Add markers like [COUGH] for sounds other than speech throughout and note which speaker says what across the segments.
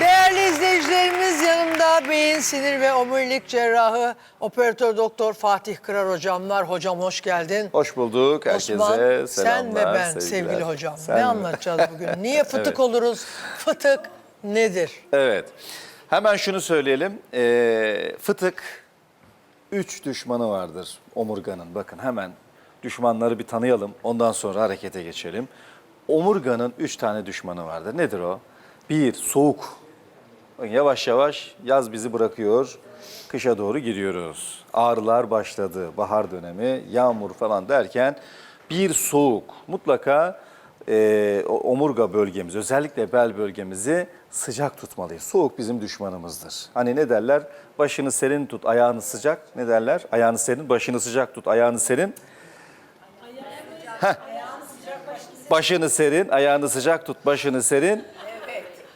Speaker 1: Değerli izleyicilerimiz yanımda beyin, sinir ve omurilik cerrahı operatör doktor Fatih Kırar hocam var. Hocam hoş geldin.
Speaker 2: Hoş bulduk. Herkese
Speaker 1: Osman,
Speaker 2: selamlar.
Speaker 1: sen ve ben
Speaker 2: sevgiler.
Speaker 1: sevgili hocam.
Speaker 2: Sen
Speaker 1: ne
Speaker 2: ve-
Speaker 1: anlatacağız bugün? [LAUGHS] Niye fıtık
Speaker 2: Evet.
Speaker 1: oluruz? Fıtık nedir?
Speaker 2: Evet. Hemen şunu söyleyelim. Ee, fıtık üç düşmanı vardır omurganın. Bakın hemen düşmanları bir tanıyalım. Ondan sonra harekete geçelim. Omurganın üç tane düşmanı vardır. Nedir o? Bir, soğuk. Yavaş yavaş yaz bizi bırakıyor. Kışa doğru giriyoruz. Ağrılar başladı. Bahar dönemi, yağmur falan derken bir soğuk. Mutlaka e, omurga bölgemizi, özellikle bel bölgemizi sıcak tutmalıyız. Soğuk bizim düşmanımızdır. Hani ne derler? Başını serin tut, ayağını sıcak. Ne derler? Ayağını serin, başını sıcak tut, ayağını serin. Heh. Başını serin, ayağını sıcak tut, başını serin.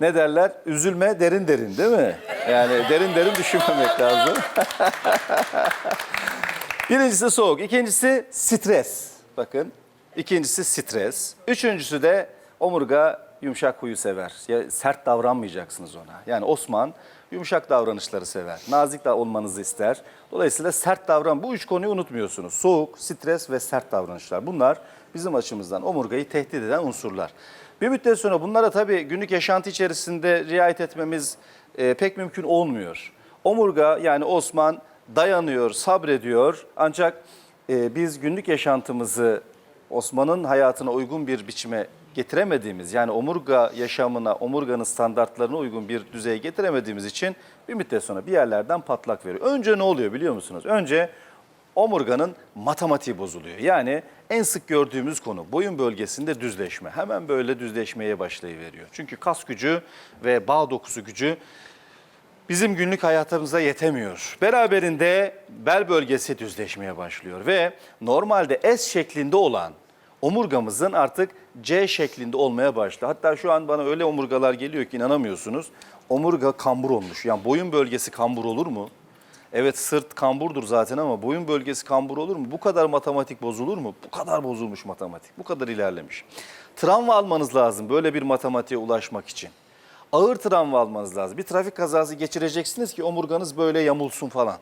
Speaker 2: Ne derler? Üzülme derin derin değil mi? Yani derin derin düşünmemek lazım. [LAUGHS] Birincisi soğuk, ikincisi stres. Bakın, ikincisi stres. Üçüncüsü de omurga yumuşak huyu sever. Ya, sert davranmayacaksınız ona. Yani Osman yumuşak davranışları sever. Nazik de olmanızı ister. Dolayısıyla sert davran. Bu üç konuyu unutmuyorsunuz. Soğuk, stres ve sert davranışlar. Bunlar bizim açımızdan omurgayı tehdit eden unsurlar. Bir müddet sonra bunlara tabii günlük yaşantı içerisinde riayet etmemiz e, pek mümkün olmuyor. Omurga yani Osman dayanıyor, sabrediyor. Ancak e, biz günlük yaşantımızı Osman'ın hayatına uygun bir biçime getiremediğimiz yani omurga yaşamına, omurganın standartlarına uygun bir düzeye getiremediğimiz için bir müddet sonra bir yerlerden patlak veriyor. Önce ne oluyor biliyor musunuz? Önce omurganın matematiği bozuluyor. Yani en sık gördüğümüz konu boyun bölgesinde düzleşme. Hemen böyle düzleşmeye başlayıveriyor. Çünkü kas gücü ve bağ dokusu gücü bizim günlük hayatımıza yetemiyor. Beraberinde bel bölgesi düzleşmeye başlıyor ve normalde S şeklinde olan omurgamızın artık C şeklinde olmaya başladı. Hatta şu an bana öyle omurgalar geliyor ki inanamıyorsunuz. Omurga kambur olmuş. Yani boyun bölgesi kambur olur mu? Evet sırt kamburdur zaten ama boyun bölgesi kambur olur mu? Bu kadar matematik bozulur mu? Bu kadar bozulmuş matematik. Bu kadar ilerlemiş. Travma almanız lazım böyle bir matematiğe ulaşmak için. Ağır travma almanız lazım. Bir trafik kazası geçireceksiniz ki omurganız böyle yamulsun falan.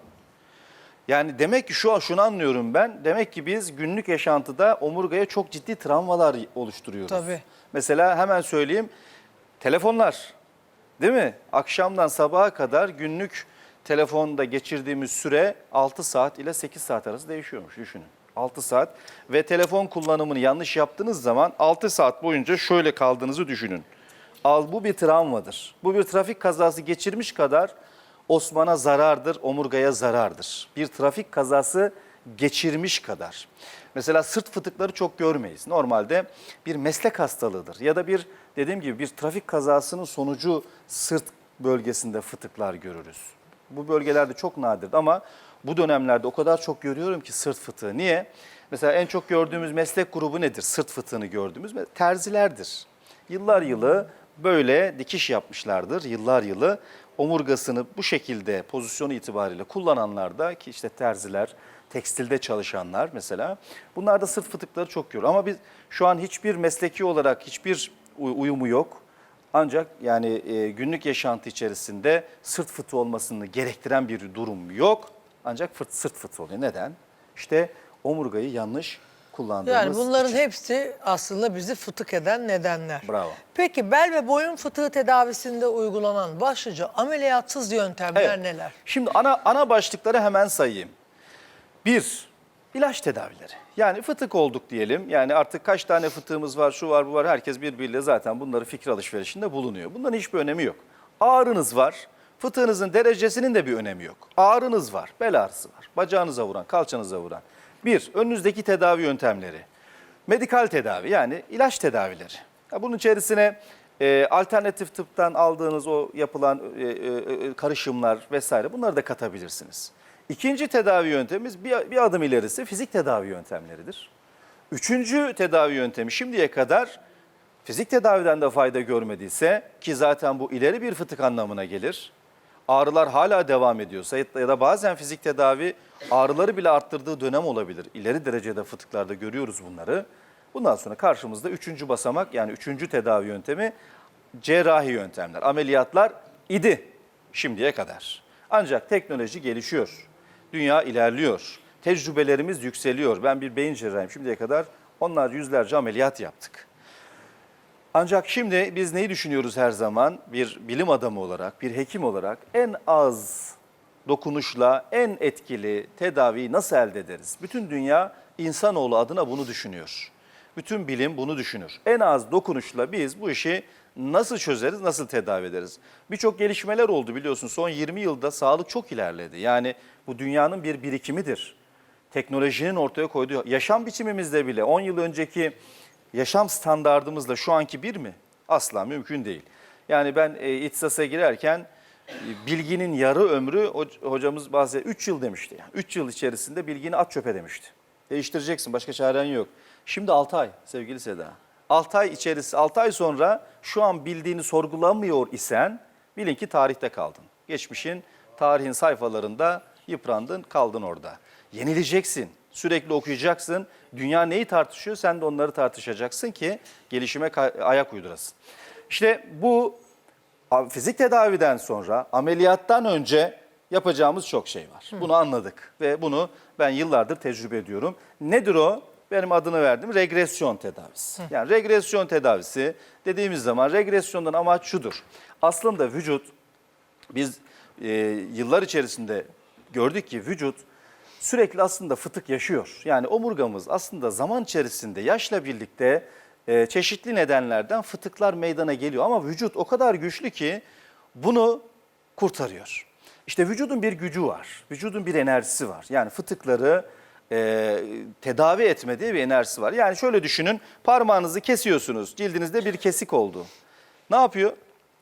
Speaker 2: Yani demek ki şu şunu anlıyorum ben. Demek ki biz günlük yaşantıda omurgaya çok ciddi travmalar oluşturuyoruz.
Speaker 1: Tabii.
Speaker 2: Mesela hemen söyleyeyim. Telefonlar. Değil mi? Akşamdan sabaha kadar günlük telefonda geçirdiğimiz süre 6 saat ile 8 saat arası değişiyormuş düşünün. 6 saat ve telefon kullanımını yanlış yaptığınız zaman 6 saat boyunca şöyle kaldığınızı düşünün. Al bu bir travmadır. Bu bir trafik kazası geçirmiş kadar Osman'a zarardır, omurgaya zarardır. Bir trafik kazası geçirmiş kadar. Mesela sırt fıtıkları çok görmeyiz. Normalde bir meslek hastalığıdır ya da bir dediğim gibi bir trafik kazasının sonucu sırt bölgesinde fıtıklar görürüz. Bu bölgelerde çok nadir ama bu dönemlerde o kadar çok görüyorum ki sırt fıtığı. Niye? Mesela en çok gördüğümüz meslek grubu nedir? Sırt fıtığını gördüğümüz terzilerdir. Yıllar yılı böyle dikiş yapmışlardır. Yıllar yılı omurgasını bu şekilde pozisyonu itibariyle kullananlar da ki işte terziler, tekstilde çalışanlar mesela bunlarda sırt fıtıkları çok görüyor. Ama biz şu an hiçbir mesleki olarak hiçbir uy- uyumu yok. Ancak yani e, günlük yaşantı içerisinde sırt fıtığı olmasını gerektiren bir durum yok. Ancak fırt, sırt fıtığı oluyor. Neden? İşte omurgayı yanlış kullandığımız
Speaker 1: Yani bunların
Speaker 2: için.
Speaker 1: hepsi aslında bizi fıtık eden nedenler.
Speaker 2: Bravo.
Speaker 1: Peki bel ve boyun fıtığı tedavisinde uygulanan başlıca ameliyatsız yöntemler
Speaker 2: Evet.
Speaker 1: neler?
Speaker 2: Şimdi ana ana başlıkları hemen sayayım. Bir, ilaç tedavileri. Yani fıtık olduk diyelim. Yani artık kaç tane fıtığımız var, şu var, bu var. Herkes birbiriyle zaten bunları fikir alışverişinde bulunuyor. Bunların hiçbir önemi yok. Ağrınız var. Fıtığınızın derecesinin de bir önemi yok. Ağrınız var, bel ağrısı var. Bacağınıza vuran, kalçanıza vuran. Bir, önünüzdeki tedavi yöntemleri. Medikal tedavi yani ilaç tedavileri. Bunun içerisine e, alternatif tıptan aldığınız o yapılan e, e, e, karışımlar vesaire bunları da katabilirsiniz. İkinci tedavi yöntemimiz bir, bir adım ilerisi fizik tedavi yöntemleridir. Üçüncü tedavi yöntemi şimdiye kadar fizik tedaviden de fayda görmediyse ki zaten bu ileri bir fıtık anlamına gelir. Ağrılar hala devam ediyorsa ya da bazen fizik tedavi ağrıları bile arttırdığı dönem olabilir. İleri derecede fıtıklarda görüyoruz bunları. Bundan sonra karşımızda üçüncü basamak yani üçüncü tedavi yöntemi cerrahi yöntemler, ameliyatlar idi şimdiye kadar. Ancak teknoloji gelişiyor. Dünya ilerliyor. Tecrübelerimiz yükseliyor. Ben bir beyin cerrahıyım şimdiye kadar onlar yüzlerce ameliyat yaptık. Ancak şimdi biz neyi düşünüyoruz her zaman? Bir bilim adamı olarak, bir hekim olarak en az dokunuşla en etkili tedaviyi nasıl elde ederiz? Bütün dünya insanoğlu adına bunu düşünüyor. Bütün bilim bunu düşünür. En az dokunuşla biz bu işi nasıl çözeriz, nasıl tedavi ederiz? Birçok gelişmeler oldu biliyorsun. Son 20 yılda sağlık çok ilerledi. Yani bu dünyanın bir birikimidir. Teknolojinin ortaya koyduğu yaşam biçimimizde bile 10 yıl önceki yaşam standardımızla şu anki bir mi? Asla mümkün değil. Yani ben e, İhtisas'a girerken e, bilginin yarı ömrü hoc- hocamız bazı 3 yıl demişti. Yani 3 yıl içerisinde bilgini at çöpe demişti. Değiştireceksin başka çaren yok. Şimdi 6 ay sevgili Seda. 6 ay içerisi 6 ay sonra şu an bildiğini sorgulamıyor isen bilin ki tarihte kaldın. Geçmişin tarihin sayfalarında yıprandın kaldın orada. Yenileceksin. Sürekli okuyacaksın. Dünya neyi tartışıyor sen de onları tartışacaksın ki gelişime ayak uydurasın. İşte bu fizik tedaviden sonra ameliyattan önce yapacağımız çok şey var. Bunu anladık ve bunu ben yıllardır tecrübe ediyorum. Nedir o? Benim adını verdim regresyon tedavisi. Yani regresyon tedavisi dediğimiz zaman regresyondan amaç şudur. Aslında vücut biz e, yıllar içerisinde gördük ki vücut sürekli aslında fıtık yaşıyor. Yani omurgamız aslında zaman içerisinde yaşla birlikte e, çeşitli nedenlerden fıtıklar meydana geliyor. Ama vücut o kadar güçlü ki bunu kurtarıyor. İşte vücudun bir gücü var, vücudun bir enerjisi var. Yani fıtıkları e, tedavi etme diye bir enerjisi var. Yani şöyle düşünün, parmağınızı kesiyorsunuz, cildinizde bir kesik oldu. Ne yapıyor?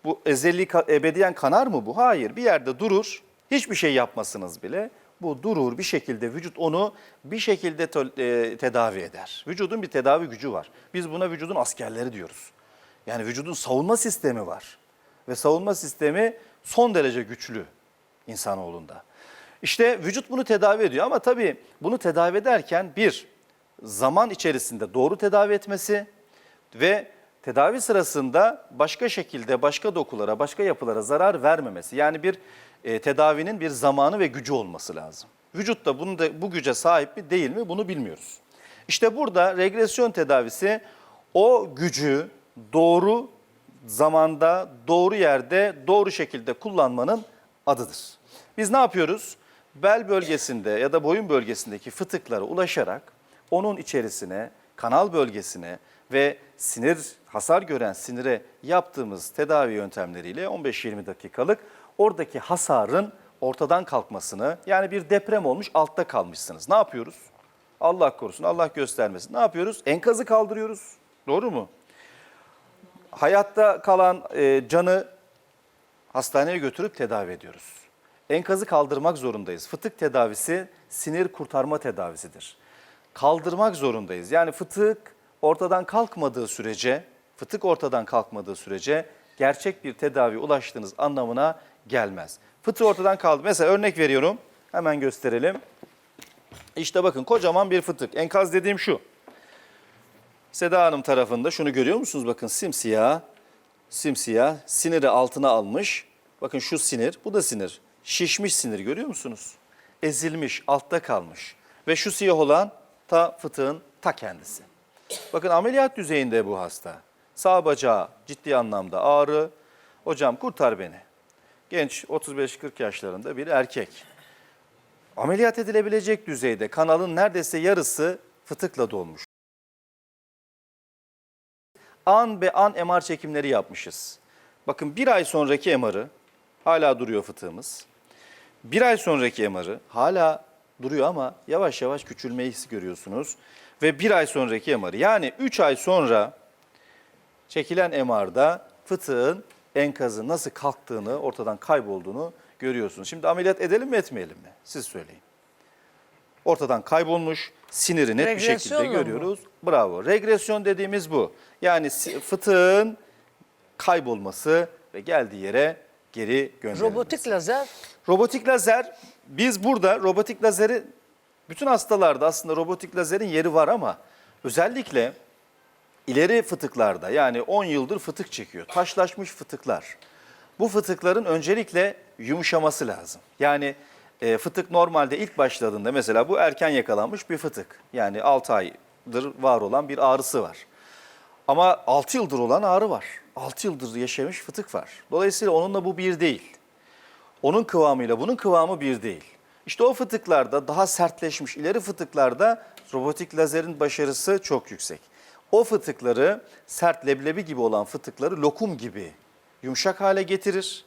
Speaker 2: Bu ezeli ebediyen kanar mı bu? Hayır. Bir yerde durur. Hiçbir şey yapmasınız bile. Bu durur bir şekilde vücut onu bir şekilde e, tedavi eder. Vücudun bir tedavi gücü var. Biz buna vücudun askerleri diyoruz. Yani vücudun savunma sistemi var. Ve savunma sistemi son derece güçlü insanoğlunda. İşte vücut bunu tedavi ediyor ama tabii bunu tedavi ederken bir, zaman içerisinde doğru tedavi etmesi ve tedavi sırasında başka şekilde başka dokulara, başka yapılara zarar vermemesi. Yani bir e, tedavinin bir zamanı ve gücü olması lazım. Vücut da bunu da bu güce sahip mi değil mi bunu bilmiyoruz. İşte burada regresyon tedavisi o gücü doğru zamanda, doğru yerde, doğru şekilde kullanmanın adıdır. Biz ne yapıyoruz? Bel bölgesinde ya da boyun bölgesindeki fıtıklara ulaşarak onun içerisine, kanal bölgesine ve sinir hasar gören sinire yaptığımız tedavi yöntemleriyle 15-20 dakikalık oradaki hasarın ortadan kalkmasını yani bir deprem olmuş altta kalmışsınız. Ne yapıyoruz? Allah korusun, Allah göstermesin. Ne yapıyoruz? Enkazı kaldırıyoruz. Doğru mu? hayatta kalan e, canı hastaneye götürüp tedavi ediyoruz. Enkazı kaldırmak zorundayız. Fıtık tedavisi sinir kurtarma tedavisidir. Kaldırmak zorundayız. Yani fıtık ortadan kalkmadığı sürece, fıtık ortadan kalkmadığı sürece gerçek bir tedavi ulaştığınız anlamına gelmez. Fıtığı ortadan kaldı. Mesela örnek veriyorum. Hemen gösterelim. İşte bakın kocaman bir fıtık. Enkaz dediğim şu. Seda Hanım tarafında şunu görüyor musunuz? Bakın simsiyah, simsiyah siniri altına almış. Bakın şu sinir, bu da sinir. Şişmiş sinir görüyor musunuz? Ezilmiş, altta kalmış. Ve şu siyah olan ta fıtığın ta kendisi. Bakın ameliyat düzeyinde bu hasta. Sağ bacağı ciddi anlamda ağrı. Hocam kurtar beni. Genç 35-40 yaşlarında bir erkek. Ameliyat edilebilecek düzeyde kanalın neredeyse yarısı fıtıkla dolmuş an be an MR çekimleri yapmışız. Bakın bir ay sonraki MR'ı hala duruyor fıtığımız. Bir ay sonraki MR'ı hala duruyor ama yavaş yavaş küçülmeyi his görüyorsunuz. Ve bir ay sonraki MR'ı yani 3 ay sonra çekilen MR'da fıtığın enkazı nasıl kalktığını, ortadan kaybolduğunu görüyorsunuz. Şimdi ameliyat edelim mi etmeyelim mi? Siz söyleyin. Ortadan kaybolmuş, siniri net bir şekilde
Speaker 1: mı?
Speaker 2: görüyoruz. Bravo. Regresyon dediğimiz bu. Yani fıtığın kaybolması ve geldiği yere geri gönderilmesi.
Speaker 1: Robotik lazer.
Speaker 2: Robotik lazer, biz burada robotik lazeri, bütün hastalarda aslında robotik lazerin yeri var ama özellikle ileri fıtıklarda yani 10 yıldır fıtık çekiyor. Taşlaşmış fıtıklar. Bu fıtıkların öncelikle yumuşaması lazım. Yani e, fıtık normalde ilk başladığında mesela bu erken yakalanmış bir fıtık. Yani 6 aydır var olan bir ağrısı var. Ama 6 yıldır olan ağrı var. 6 yıldır yaşamış fıtık var. Dolayısıyla onunla bu bir değil. Onun kıvamıyla bunun kıvamı bir değil. İşte o fıtıklarda daha sertleşmiş ileri fıtıklarda robotik lazerin başarısı çok yüksek. O fıtıkları sert leblebi gibi olan fıtıkları lokum gibi yumuşak hale getirir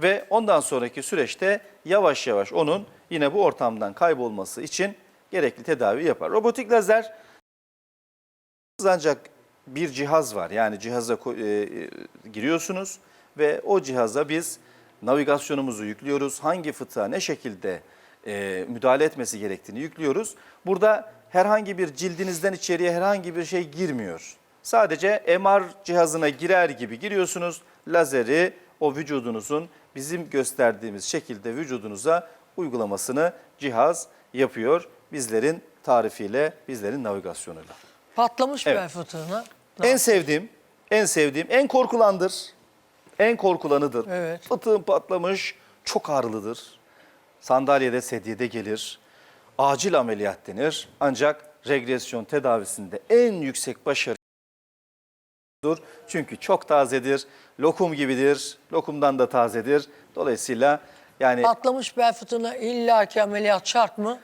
Speaker 2: ve ondan sonraki süreçte yavaş yavaş onun yine bu ortamdan kaybolması için gerekli tedavi yapar. Robotik lazer ancak bir cihaz var. Yani cihaza e, e, giriyorsunuz ve o cihaza biz navigasyonumuzu yüklüyoruz. Hangi fıtığa ne şekilde e, müdahale etmesi gerektiğini yüklüyoruz. Burada herhangi bir cildinizden içeriye herhangi bir şey girmiyor. Sadece MR cihazına girer gibi giriyorsunuz. Lazeri o vücudunuzun bizim gösterdiğimiz şekilde vücudunuza uygulamasını cihaz yapıyor. Bizlerin tarifiyle, bizlerin navigasyonuyla.
Speaker 1: Patlamış
Speaker 2: Evet.
Speaker 1: bel fıtığına.
Speaker 2: En sevdiğim, en sevdiğim, en korkulandır. En korkulanıdır.
Speaker 1: Evet.
Speaker 2: Fıtığın patlamış, çok ağrılıdır. Sandalyede, sedyede gelir. Acil ameliyat denir. Ancak regresyon tedavisinde en yüksek başarı çünkü çok tazedir, lokum gibidir, lokumdan da tazedir. Dolayısıyla yani
Speaker 1: Patlamış bel fıtığına illaki ameliyat şart mı?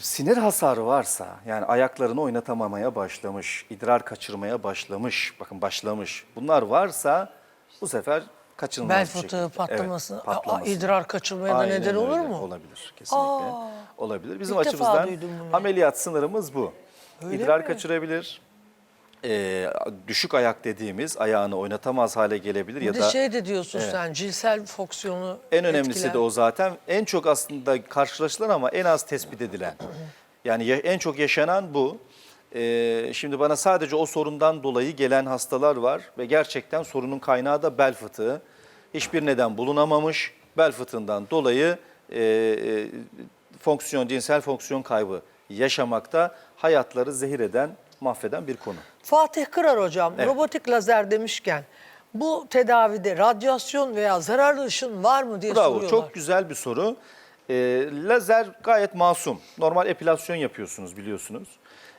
Speaker 2: sinir hasarı varsa yani ayaklarını oynatamamaya başlamış, idrar kaçırmaya başlamış, bakın başlamış. Bunlar varsa bu sefer kaçınılmaz
Speaker 1: Bel
Speaker 2: bir
Speaker 1: fıtığı
Speaker 2: şekilde.
Speaker 1: patlaması,
Speaker 2: Evet, patlaması.
Speaker 1: idrar kaçırmaya da neden olur
Speaker 2: öyle.
Speaker 1: mu?
Speaker 2: Olabilir kesinlikle.
Speaker 1: Aa,
Speaker 2: Olabilir. Bizim açımızdan ameliyat sınırımız bu.
Speaker 1: Öyle
Speaker 2: idrar
Speaker 1: mi?
Speaker 2: kaçırabilir. Ee, düşük ayak dediğimiz ayağını oynatamaz hale gelebilir
Speaker 1: Bir
Speaker 2: ya da
Speaker 1: şey de diyorsun
Speaker 2: Evet.
Speaker 1: sen cinsel fonksiyonu
Speaker 2: en önemlisi de o zaten. En çok aslında karşılaşılan ama en az tespit edilen. Yani ya- en çok yaşanan bu. Ee, şimdi bana sadece o sorundan dolayı gelen hastalar var ve gerçekten sorunun kaynağı da bel fıtığı. Hiçbir neden bulunamamış. Bel fıtığından dolayı e, e, fonksiyon, cinsel fonksiyon kaybı yaşamakta hayatları zehir eden, mahveden bir konu.
Speaker 1: Fatih Kırar hocam
Speaker 2: Evet.
Speaker 1: robotik lazer demişken bu tedavide radyasyon veya zararlı ışın var mı diye
Speaker 2: Bravo,
Speaker 1: soruyorlar.
Speaker 2: çok güzel bir soru. Ee, lazer gayet masum. Normal epilasyon yapıyorsunuz biliyorsunuz.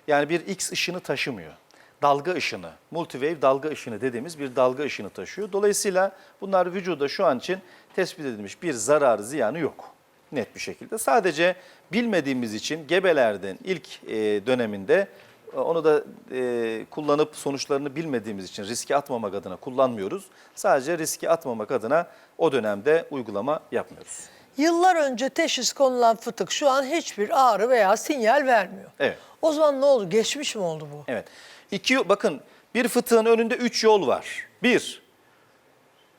Speaker 2: Yani bir X ışını taşımıyor. Dalga ışını, multiwave dalga ışını dediğimiz bir dalga ışını taşıyor. Dolayısıyla bunlar vücuda şu an için tespit edilmiş bir zarar ziyanı yok. Net bir şekilde. Sadece bilmediğimiz için gebelerden ilk e, döneminde e, onu da e, kullanıp sonuçlarını bilmediğimiz için riske atmamak adına kullanmıyoruz. Sadece riske atmamak adına o dönemde uygulama yapmıyoruz.
Speaker 1: Yıllar önce teşhis konulan fıtık şu an hiçbir ağrı veya sinyal vermiyor.
Speaker 2: Evet.
Speaker 1: O zaman ne oldu? Geçmiş mi oldu bu?
Speaker 2: Evet. İki, bakın bir fıtığın önünde üç yol var. Bir,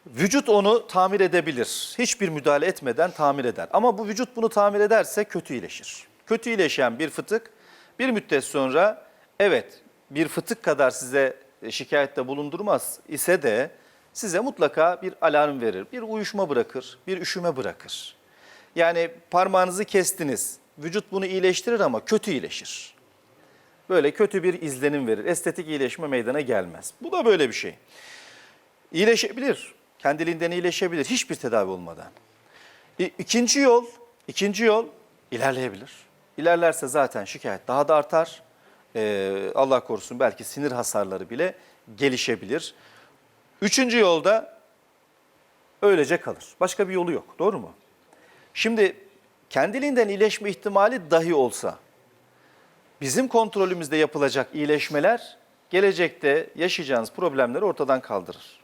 Speaker 2: vücut onu tamir edebilir. Hiçbir müdahale etmeden tamir eder. Ama bu vücut bunu tamir ederse kötü iyileşir. Kötü iyileşen bir fıtık bir müddet sonra evet bir fıtık kadar size şikayette bulundurmaz ise de size mutlaka bir alarm verir. Bir uyuşma bırakır, bir üşüme bırakır. Yani parmağınızı kestiniz. Vücut bunu iyileştirir ama kötü iyileşir böyle kötü bir izlenim verir. Estetik iyileşme meydana gelmez. Bu da böyle bir şey. İyileşebilir. Kendiliğinden iyileşebilir hiçbir tedavi olmadan. İkinci yol, ikinci yol ilerleyebilir. İlerlerse zaten şikayet daha da artar. Ee, Allah korusun belki sinir hasarları bile gelişebilir. Üçüncü yolda öylece kalır. Başka bir yolu yok. Doğru mu? Şimdi kendiliğinden iyileşme ihtimali dahi olsa bizim kontrolümüzde yapılacak iyileşmeler gelecekte yaşayacağınız problemleri ortadan kaldırır.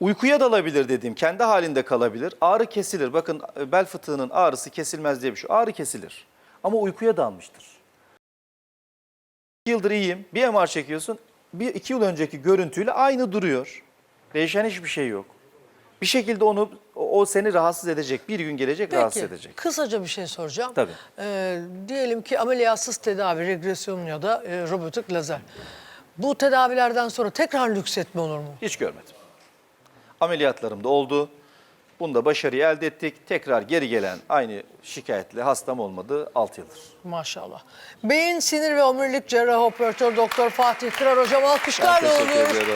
Speaker 2: Uykuya dalabilir dediğim, kendi halinde kalabilir. Ağrı kesilir. Bakın e, bel fıtığının ağrısı kesilmez diye bir şey. Ağrı kesilir. Ama uykuya dalmıştır. İki yıldır iyiyim. Bir MR çekiyorsun. Bir iki yıl önceki görüntüyle aynı duruyor. Değişen hiçbir şey yok. Bir şekilde onu o seni rahatsız edecek. Bir gün gelecek rahatsız
Speaker 1: Peki
Speaker 2: edecek.
Speaker 1: kısaca bir şey soracağım.
Speaker 2: Tabii.
Speaker 1: Ee, diyelim ki ameliyatsız tedavi, regresyon ya da e, robotik lazer. Bu tedavilerden sonra tekrar lüksetme olur mu?
Speaker 2: Hiç görmedim. Ameliyatlarım da oldu. Bunda başarıyı elde ettik. Tekrar geri gelen aynı şikayetle hastam olmadı 6 yıldır.
Speaker 1: Maşallah. Beyin, sinir ve omurilik cerrahı operatör doktor Fatih Kırar hocam alkışlarla
Speaker 2: Ben teşekkür.